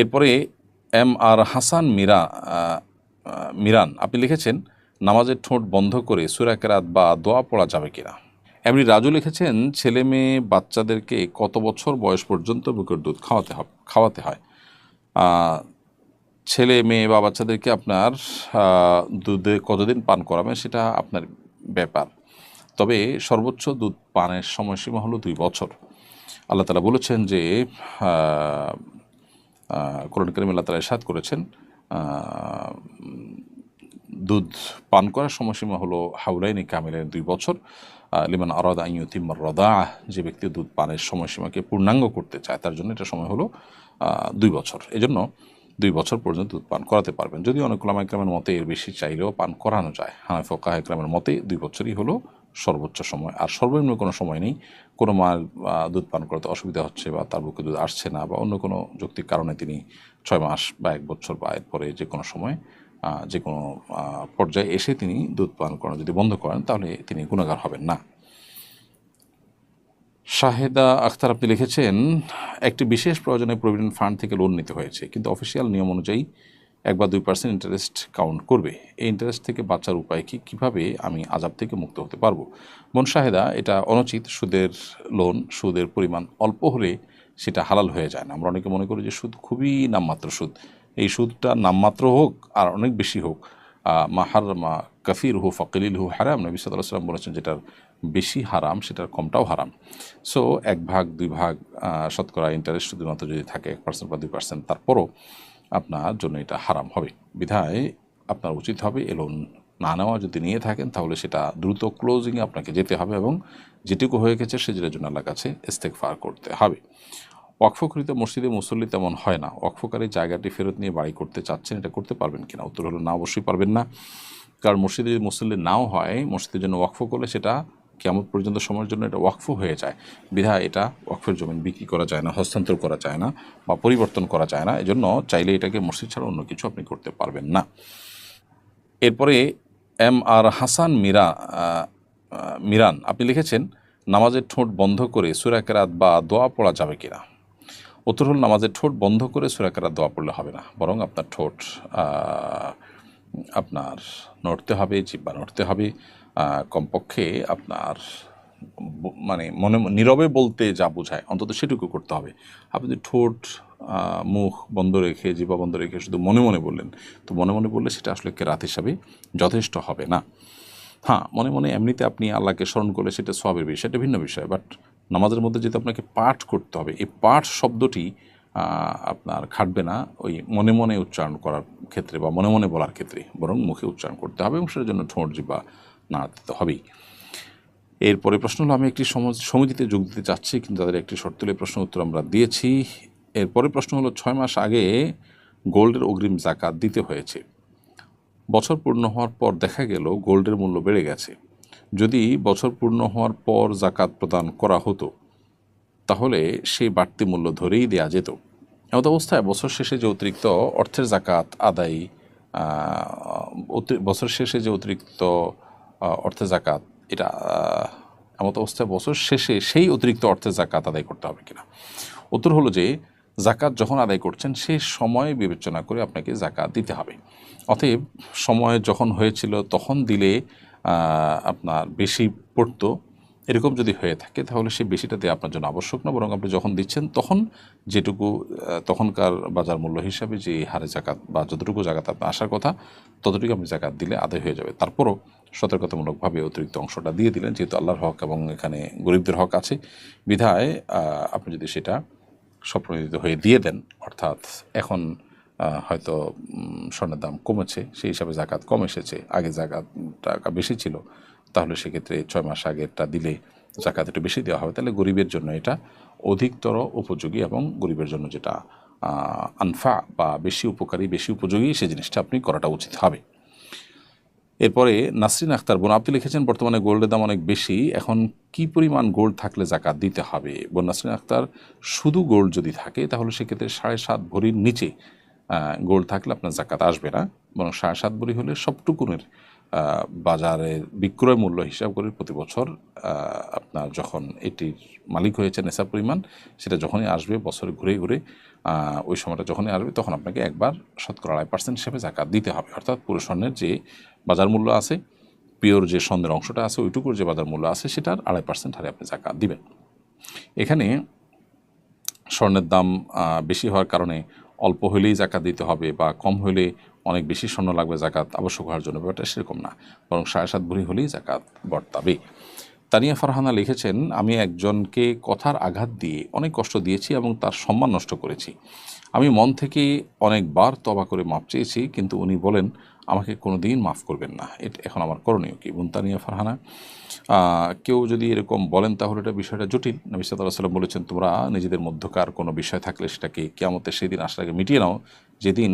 এরপরে M R Hasan Meera Miran, আপনি লিখেছেন, নামাজের ঠোঁট বন্ধ করে সুরাকেরাত বা দোয়া পড়া যাবে কিনা? এমনি রাজু লিখেছেন, ছেলে মেয়ে বাচ্চাদেরকে কত বছর বয়স পর্যন্ত বুকের দুধ খাওয়াতে হবে, খাওয়াতে হয়? ছেলে মেয়ে বা বাচ্চাদেরকে আপনার দুধে কতদিন পান করাবেন সেটা আপনার ব্যাপার। তবে সর্বোচ্চ দুধ পানের সময়সীমা হলো দুই বছর। আল্লাহ তালা বলেছেন যে কোরআন করিম আল্লাহ তালা সাদ করেছেন। দুধ পান করার সময়সীমা হলো হাউলাইনি কামিলের দুই বছর। লিমান আরাদ আইয়ুতিমার রদা যে ব্যক্তি দুধ পানের সময়সীমাকে পূর্ণাঙ্গ করতে চায়, তার জন্য এটা সময় হলো দুই বছর। এজন্য দুই বছর পর্যন্ত দুধ পান করাতে পারবেন। যদি অনেক একরামের মতে এর বেশি চাইলেও পান করানো যায়। হানাফকা একরামের মতে দুই বছরই হলো সর্বোচ্চ সময়। আর সর্বনিম্ন কোনো সময় নেই। কোনো আহ, দুধ পান করতে অসুবিধা হচ্ছে বা তার বুকে দুধ আসছে না বা অন্য কোনো যৌক্তিক কারণে তিনি ছয় মাস বা এক বছর বা এরপরে যে কোনো সময় যে কোনো পর্যায়ে এসে তিনি দুধ পান করানো যদি বন্ধ করেন তাহলে তিনি গুণাগার হবেন না। শাহেদা আখতার আপনি লিখেছেন একটি বিশেষ প্রয়োজনে প্রভিডেন্ট ফান্ড থেকে লোন নিতে হয়েছে কিন্তু অফিসিয়াল নিয়ম অনুযায়ী এক বা দুই পার্সেন্ট ইন্টারেস্ট কাউন্ট করবে। এই ইন্টারেস্ট থেকে বাঁচার উপায় কি? কীভাবে আমি আজাব থেকে মুক্ত হতে পারব? বোন সাহেদা এটা অনুচিত। সুদের লোন সুদের পরিমাণ অল্প হলে সেটা হালাল হয়ে যায় না। আমরা অনেকে মনে করি যে সুদ খুবই নামমাত্র সুদ। এই সুদটা নামমাত্র হোক আর অনেক বেশি হোক আহ, মা কাফির হু ফকিলিল হু হারাম। নবী সাল্লাম বলেছেন যেটার বেশি হারাম সেটার কমটাও হারাম। সো এক ভাগ দুই ভাগ শতকরা ইন্টারেস্ট শুধুমাত্র যদি থাকে এক পার্সেন্ট বা দুই পার্সেন্ট তারপরও আপনার জন্য এটা হারাম হবে। বিধায় আপনার উচিত হবে এ লোন না নেওয়া যদি নিয়ে থাকেন, তাহলে সেটা দ্রুত ক্লোজিংয়ে আপনাকে যেতে হবে এবং যেটুকু হয়ে গেছে সেজের জন্য আল্লাহর কাছে ইস্তেকফার করতে হবে। ওয়াকফকৃত মসজিদে মুসল্লি তেমন হয় না। ওয়াকফকারী জায়গাটি ফেরত নিয়ে বাড়ি করতে চাচ্ছেন, এটা করতে পারবেন কিনা? উত্তর হলো না, অবশ্যই পারবেন না। কারণ মসজিদে যদি মুসল্লি নাও হয়, মসজিদের জন্য ওয়াকফ করলে সেটা কেমন পর্যন্ত সময়ের জন্য এটা ওয়াকফ হয়ে যায়। বিধায় এটা ওয়াকফের জমিন বিক্রি করা যায় না, হস্তান্তর করা যায় না বা পরিবর্তন করা যায় না। এজন্য চাইলে এটাকে মসজিদ ছাড়া অন্য কিছু আপনি করতে পারবেন না। এরপরে এম আর হাসান মীরা মিরান, আপনি লিখেছেন, নামাজের ঠোঁট বন্ধ করে সুরাকেরাত বা দোয়া পড়া যাবে কিনা? উত্তর হল, নামাজের ঠোঁট বন্ধ করে সুরাকেরাত দোয়া পড়লে হবে না, বরং আপনার ঠোঁট আপনার নড়তে হবে, জিব্বা নড়তে হবে কমপক্ষে আপনার মানে মনে নীরবে বলতে যা বোঝায়, অন্তত সেটুকু করতে হবে। আপনি যদি ঠোঁট মুখ বন্ধ রেখে, জিব্বা বন্ধ রেখে শুধু মনে মনে বললেন, তো মনে মনে বললে সেটা আসলে কেরাত হিসাবে যথেষ্ট হবে না। হ্যাঁ মনে মনে এমনিতে আপনি আল্লাহকে স্মরণ করলে সেটা সবের বিষয়, সেটা ভিন্ন বিষয়, বাট নামাজের মধ্যে যেহেতু আপনাকে পাঠ করতে হবে, এই পাঠ শব্দটি আপনার খাটবে না, ওই মনে মনে উচ্চারণ করার ক্ষেত্রে বা মনে মনে বলার ক্ষেত্রে বরং মুখে উচ্চারণ করতে হবে এবং সেটার জন্য ঠোঁট জিবা নাড়াতে তো হবেই। এরপরে প্রশ্ন হলো, আমি একটি সম- সমিতিতে যোগ দিতে চাচ্ছি, কিন্তু তাদের একটি শর্ত প্রশ্ন উত্তর আমরা দিয়েছি। এরপরে প্রশ্ন হলো, ছয় মাস আগে গোল্ডের অগ্রিম জাকাত দিতে হয়েছে। বছর পূর্ণ হওয়ার পর দেখা গেল, গোল্ডের মূল্য বেড়ে গেছে। যদি বছর পূর্ণ হওয়ার পর জাকাত প্রদান করা হতো, তাহলে সেই বাড়তি মূল্য ধরেই দেয়া যেত। এমত অবস্থায় বছর শেষে যে অতিরিক্ত অর্থের জাকাত, আদায় বছর শেষে যে অতিরিক্ত অর্থের জাকাত, এটা এমত অবস্থায় বছর শেষে সেই অতিরিক্ত অর্থের জাকাত আদায় করতে হবে কিনা? উত্তর হলো যে, জাকাত যখন আদায় করছেন, সে সময় বিবেচনা করে আপনাকে জাকাত দিতে হবে। অতএব, সময় যখন হয়েছিল, তখন দিলে আপনার বেশি পড়তো এরকম যদি হয়ে থাকে, তাহলে সেই বেশিটা দেওয়া আপনার জন্য আবশ্যক না। বরং আপনি যখন দিচ্ছেন, তখন যেটুকু তখনকার বাজার মূল্য হিসাবে যে হারে জাকাত বা যতটুকু জাকাত আপনার আসার কথা, ততটুকু আপনি জাকাত দিলে আদায় হয়ে যাবে। তারপরও সতর্কতামূলকভাবে অতিরিক্ত অংশটা দিয়ে দিলেন, যেহেতু আল্লাহর হক এবং এখানে গরিবদের হক আছে। বিধায় আপনি যদি সেটা স্বপ্নদিত হয়ে দিয়ে দেন, অর্থাৎ এখন হয়তো স্বর্ণের দাম কমেছে, সেই হিসাবে জাকাত কম এসেছে, আগে জাকাত টাকা বেশি ছিল তাহলে সেক্ষেত্রে ছয় মাস আগেরটা দিলে জাকাত একটু বেশি দেওয়া হবে। তাহলে গরিবের জন্য এটা অধিকতর উপযোগী এবং গরিবের জন্য যেটা আনফা বা বেশি উপকারী, বেশি উপযোগী সেই জিনিসটা আপনি করাটা উচিত হবে। এরপরে নাসরিন আখতার বোন, আপনি লিখেছেন, বর্তমানে গোল্ডের দাম অনেক বেশি। এখন কি পরিমাণ গোল্ড থাকলে জাকাত দিতে হবে? বোন নাসরিন আখতার, শুধু গোল্ড যদি থাকে, তাহলে সেক্ষেত্রে সাড়ে সাত ভরির নিচে গোল্ড থাকলে আপনার জাকাত আসবে না। বরং সাড়ে সাত ভরি হলে সবটুকুনের বাজারের বিক্রয় মূল্য হিসাব করে প্রতি বছর আপনার যখন এটির মালিক হয়েছে নেশা পরিমাণ, সেটা যখনই আসবে, বছরে ঘুরে ঘুরে ওই সময়টা যখনই আসবে, তখন আপনাকে একবার শতকরা আড়াই পার্সেন্ট হিসেবে জাকাত দিতে হবে। অর্থাৎ পুরো স্বর্ণের যে বাজার মূল্য আছে, পিওর যে স্বর্ণের অংশটা আছে, ওইটুকুর যে বাজার মূল্য আছে, সেটার আড়াই পার্সেন্ট হারে আপনি জাকাত দিবেন। এখানে স্বর্ণের দাম বেশি হওয়ার কারণে অল্প হলেই জাকাত দিতে হবে বা কম হলে অনেক বেশি স্বর্ণ লাগবে জাকাত আবশ্যক হওয়ার জন্য। ব্যাপারটা সেরকম না, বরং সাড়ে সাত ভরি হলেই জাকাত বর্তাবে। তানিয়া ফারহানা লিখেছেন, আমি একজনকে কথার আঘাত দিয়ে অনেক কষ্ট দিয়েছি এবং তার সম্মান নষ্ট করেছি। আমি মন থেকে অনেকবার তবা করে মাপ চেয়েছি, কিন্তু উনি বলেন, আমাকে কোনো দিন মাফ করবেন না। এটা, এখন আমার করণীয় কি? বুনতানিয়া ফারহানা কেউ যদি এরকম বলেন তাহলে এটা বিষয়টা জটিল। নবী সাল্লাহ সাল্লাম বলেছেন, তোমরা নিজেদের মধ্যকার কোনো বিষয় থাকলে সেটাকে কেয়ামতের সেদিন আসার আগে মিটিয়ে নাও। যেদিন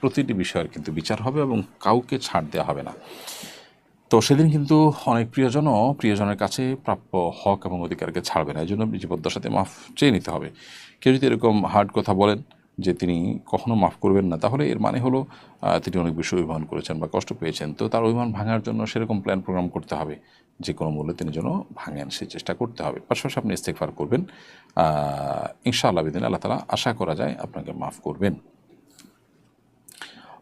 প্রতিটি বিষয়ের কিন্তু বিচার হবে এবং কাউকে ছাড় দেওয়া হবে না। তো সেদিন কিন্তু অনেক প্রিয়জনও প্রিয়জনের কাছে প্রাপ্য হক এবং অধিকারকে ছাড়বে না। এই জন্য জীবদ্দশাতে মাফ চেয়ে নিতে হবে। কেউ যদি এরকম হার্ড কথা বলেন যে তিনি কখনো মাফ করবেন না, তাহলে এর মানে হলো তিনি অনেক বেশি অভিমান করেছেন বা কষ্ট পেয়েছেন। তো তার অভিমান ভাঙার জন্য সেরকম প্ল্যান প্রোগ্রাম করতে হবে। যে কোনো মূল্যে তিনি যেন ভাঙেন সেই চেষ্টা করতে হবে। পাশাপাশি আপনি ইস্তেকফার করবেন। ইনশাআল্লাহ বিদিন আল্লাহ তালা আশা করা যায় আপনাকে মাফ করবেন।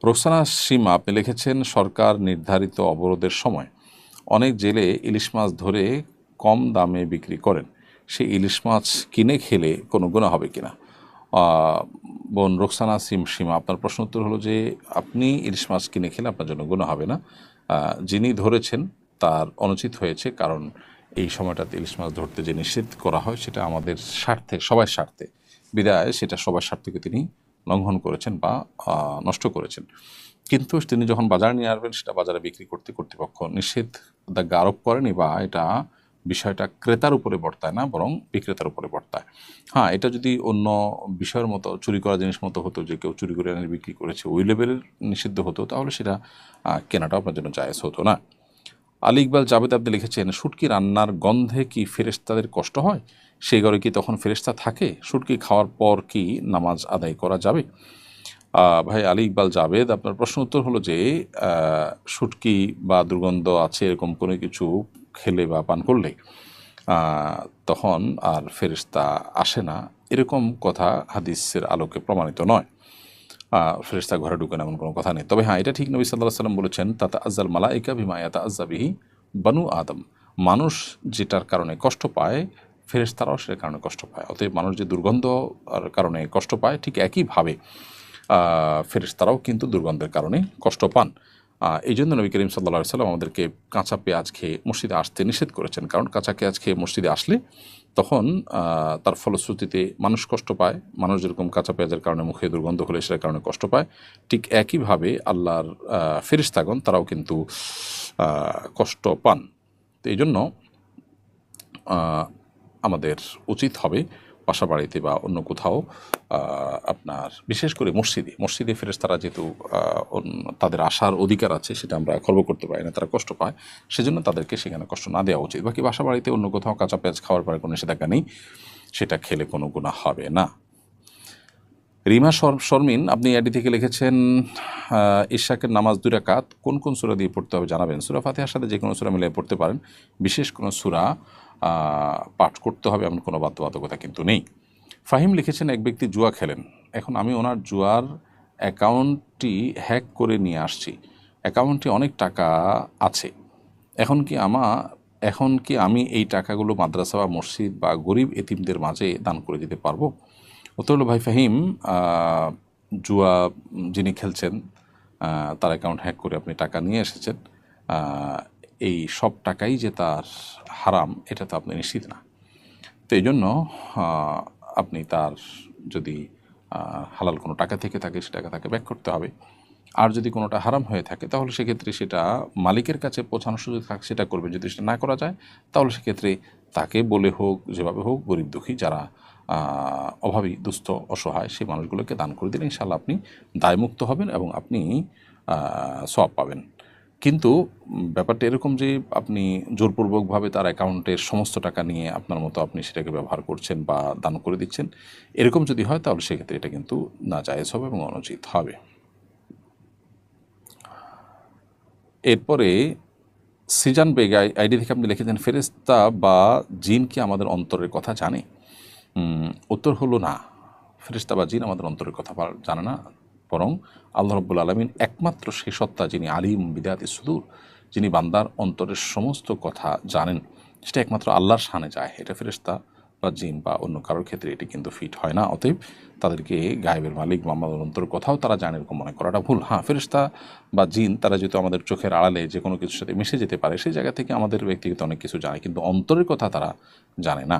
রোকসানা সীমা আপনি লিখেছেন সরকার নির্ধারিত অবরোধের সময়। অনেক জেলে ইলিশ মাছ ধরে কম দামে বিক্রি করেন। সেই ইলিশ মাছ কিনে খেলে কোনো গুণা হবে কিনা? বোন রোকসানা সিম সীমা, আপনার প্রশ্ন উত্তর হলো যে আপনি ইলিশ মাছ কিনে খেলে আপনার জন্য গুণা হবে না। যিনি ধরেছেন তার অনুচিত হয়েছে, কারণ এই সময়টাতে ইলিশ মাছ ধরতে যে নিষেধ করা হয়, সেটা আমাদের স্বার্থে, সবার স্বার্থে। বিদায়, সেটা সবার স্বার্থকে তিনি লঙ্ঘন করেছেন বা নষ্ট করেছেন। কিন্তু তিনি যখন বাজারে নিয়ে আসবেন, সেটা বাজারে বিক্রি করতে কর্তৃপক্ষ নিষেধাজ্ঞা আরোপ করেনি বা এটা বিষয়টা ক্রেতার উপরে বর্তায় না, বরং বিক্রেতার উপরে বর্তায়। হ্যাঁ এটা যদি অন্য বিষয়ের মতো, চুরি করা জিনিস মতো হতো, যে কেউ চুরি করে এনে বিক্রি করেছে, ওই লেভেলের নিষিদ্ধ হতো, তাহলে সেটা কেনাটা আপনার জন্য জায়েজ হতো না। আলী ইকবাল জাবেদ আব্দি লিখেছেন, শুটকি রান্নার গন্ধে কি ফেরেশতাদের কষ্ট হয়? সেই ঘরে কি তখন ফেরেশতা থাকে? শুটকি খাওয়ার পর কি নামাজ আদায় করা যাবে? ভাই আলী ইকবাল জাবেদ, আপনার প্রশ্ন উত্তর হলো যে শুটকি বা দুর্গন্ধ আছে এরকম কোনো কিছু খেলে বা পান করলে তখন আর ফেরেশতা আসে না। এরকম কথা হাদিসের আলোকে প্রমাণিত নয়। আহ, ফেরেশতা ঘরে ঢুকেন এমন কোনো কথা নেই। তবে হ্যাঁ এটা ঠিক নবী সাল্লাহ সাল্লাম বলেছেন তাতা আজ্জাল মালাইকা বিমা ইয়াতা আজ্জাবিহি বানু আদম। মানুষ যেটার কারণে কষ্ট পায় ফেরেশতারাও সেটার কারণে কষ্ট পায়। অতএব মানুষ যে দুর্গন্ধ কারণে কষ্ট পায় ঠিক একইভাবে ফেরেশতারাও কিন্তু দুর্গন্ধের কারণে কষ্ট পান। এই জন্য নবী করিম সাল্লা সাল্লাম আমাদেরকে কাঁচা পেঁয়াজ খেয়ে মসজিদে আসতে নিষেধ করেছেন। কারণ কাঁচা পেঁয়াজ খেয়ে মসজিদে আসলে তখন তার ফলশ্রুতিতে মানুষ কষ্ট পায়। মানুষ যেরকম কাঁচা পেঁয়াজের কারণে মুখে দুর্গন্ধ হলে সেটার কারণে কষ্ট পায়। ঠিক একইভাবে আল্লাহর ফেরিস্তাগণ তারাও কিন্তু কষ্ট পান। তো এই জন্য আমাদের উচিত হবে বাসা বাড়িতে বা অন্য কোথাও আপনার বিশেষ করে মসজিদে মসজিদে ফেরেস তারা যেহেতু তাদের আসার অধিকার আছে সেটা আমরা খর্ব করতে পারি না তারা কষ্ট পায় সেজন্য তাদেরকে সেখানে কষ্ট না দেওয়া উচিত। বাকি বাসা বাড়িতে অন্য কোথাও কাঁচা পেঁয়াজ খাওয়ার পরে কোনো নিষেধাজ্ঞা নেই সেটা খেলে কোনো গুণা হবে না। রিমা শর- শর্মিন আপনি এডি থেকে লিখেছেন আহ, ইশাকের নামাজ দুই রাকাত কোন কোন সূরা দিয়ে পড়তে হবে জানাবেন? সুরা ফাতিহার সাথে যে কোনো সূরা মিলিয়ে পড়তে পারেন বিশেষ কোনো সূরা পাঠ করতে হবে, এমন কোনো বাধ্যবাধকতা কিন্তু নেই। ফাহিম লিখেছেন, এক ব্যক্তি জুয়া খেলেন। এখন আমি ওনার জুয়ার অ্যাকাউন্টটি হ্যাক করে নিয়ে আসছি। অ্যাকাউন্টে অনেক টাকা আছে। এখন কি আমা, এখন কি আমি এই টাকাগুলো মাদ্রাসা বা মসজিদ বা গরিব এতিমদের মাঝে দান করে দিতে পারব? উত্তর ভাই ফাহিম জুয়া যিনি খেলছেন তার অ্যাকাউন্ট হ্যাক করে আপনি টাকা নিয়ে এসেছেন। এই সব টাকাই যে তার হারাম, এটা তো আপনি নিশ্চিত না। তো এই জন্য আপনি তার যদি হালাল কোনো টাকা থেকে থাকে, সে টাকা তাকে ব্যাক করতে হবে। আর যদি কোনোটা হারাম হয়ে থাকে, তাহলে সেক্ষেত্রে সেটা মালিকের কাছে পৌঁছানোর সুযোগ থাকে, সেটা করবে। যদি সেটা না করা যায়, তাহলে সেক্ষেত্রে তাকে বলে হোক, যেভাবে হোক, গরিব দুঃখী যারা অভাবী, দুস্থ, অসহায়, সেই মানুষগুলোকে দান করে দিলে ইনশাল্লাহ আপনি দায়মুক্ত হবেন এবং আপনি সব পাবেন। কিন্তু ব্যাপারটা এরকম যে আপনি জোরপূর্বকভাবে তার অ্যাকাউন্টের সমস্ত টাকা নিয়ে আপনার মতো আপনি সেটাকে ব্যবহার করছেন বা দান করে দিচ্ছেন, এরকম যদি হয় তাহলে সেক্ষেত্রে এটা কিন্তু না জায়েজ হবে এবং অনুচিত হবে। এরপরে, সিজান বেগ আই- আইডি থেকে আপনি লিখেছেন ফেরেস্তা বা জিন কি আমাদের অন্তরের কথা জানে? উত্তর হলো না। ফেরিস্তা বা জিন আমাদের অন্তরের কথা জানে না। বরং আল্লাহ রব্বুল আলমিন একমাত্র সেই সত্তা যিনি আলিম বিদায়াত সুদূর, যিনি বান্দার অন্তরের সমস্ত কথা জানেন। সেটা একমাত্র আল্লাহর শানে যায়। এটা ফেরিস্তা বা জিন বা অন্য কারোর ক্ষেত্রে এটি কিন্তু ফিট হয় না। অতএব তাদেরকে গায়েবের মালিক বা আমাদের অন্তরের কথাও তারা জানে এরকম মনে করাটা ভুল। হ্যাঁ ফেরিস্তা বা জিন, তারা যেহেতু আমাদের চোখের আড়ালে যে কোনো কিছুর সাথে মিশে যেতে পারে, সেই জায়গা থেকে আমাদের ব্যক্তিগত অনেক কিছু জানে, কিন্তু অন্তরের কথা তারা জানে না।